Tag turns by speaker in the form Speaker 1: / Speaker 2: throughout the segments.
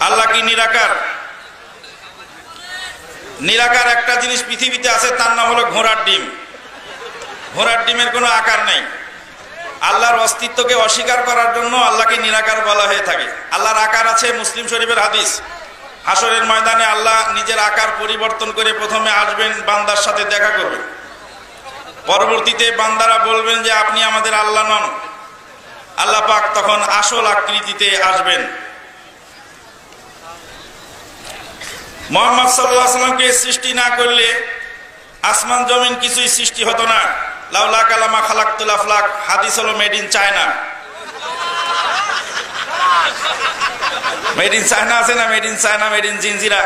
Speaker 1: আল্লাহ কি নিরাকার? নিরাকার একটা জিনিস পৃথিবীতে আছে, তার নাম হলো ঘোড়ার ডিম। ঘোড়ার ডিমের কোনো আকার নেই। আল্লাহর অস্তিত্বকে অস্বীকার করার জন্য আল্লাহকে নিরাকার বলা হয়ে থাকে। আল্লাহর আকার আছে মুসলিম শরীফের হাদিস। হাসরের ময়দানে আল্লাহ নিজের আকার পরিবর্তন করে প্রথমে আসবেন, বান্দার সাথে দেখা করবেন। পরবর্তীতে বান্দারা বলবেন যে, আপনি আমাদের আল্লাহ নন। আল্লাহ পাক তখন আসল আকৃতিতে আসবেন। মোহাম্মদ সাল্লামকে সৃষ্টি না করলে আসমান জমিন কিছুই সৃষ্টি হতো না। লাউলা কালামা খালাকুল আফলাক, হাদিস হলো made in China made in China আছে না? Made in China made in Jinjira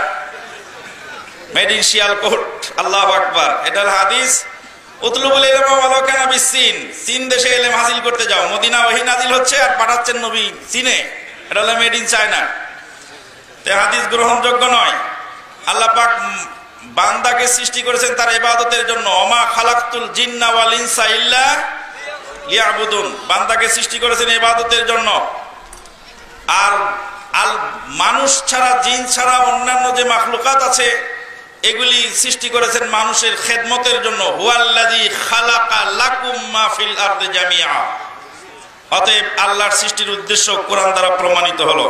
Speaker 1: made in Sialkot আল্লাহ আকবার। এটা হলো হাদিস। উতলুবুল ইলম ওয়ালাউ কানা বিসিন। চীন দেশে এলেম হাসিল করতে যাও। মদিনা ওহি নাজিল হচ্ছে আর পাঠাচ্ছেন নবী চীনে। এটা হলো মেড ইন চায়না তে হাদিস গ্রহণযোগ্য নয়। আল্লাহ পাক বান্দাকে সৃষ্টি করেছেন তার ইবাদতের জন্য। অমা খালাকতুল জিন্না ওয়াল ইনসা ইল্লা লিয়াবুদুন। বান্দাকে সৃষ্টি করেছেন ইবাদতের জন্য। আর আল মানুষ ছাড়া, জিন ছাড়া অন্যান্য যে মাখলুকাত আছে, এগুলি সৃষ্টি করেছেন মানুষের খেদমতের জন্য। হুয়াল্লাযী খালাকা লাকুম মা ফিল আরদি জামিআ। অতএব আল্লাহর সৃষ্টির উদ্দেশ্য কোরআন দ্বারা প্রমাণিত হলো।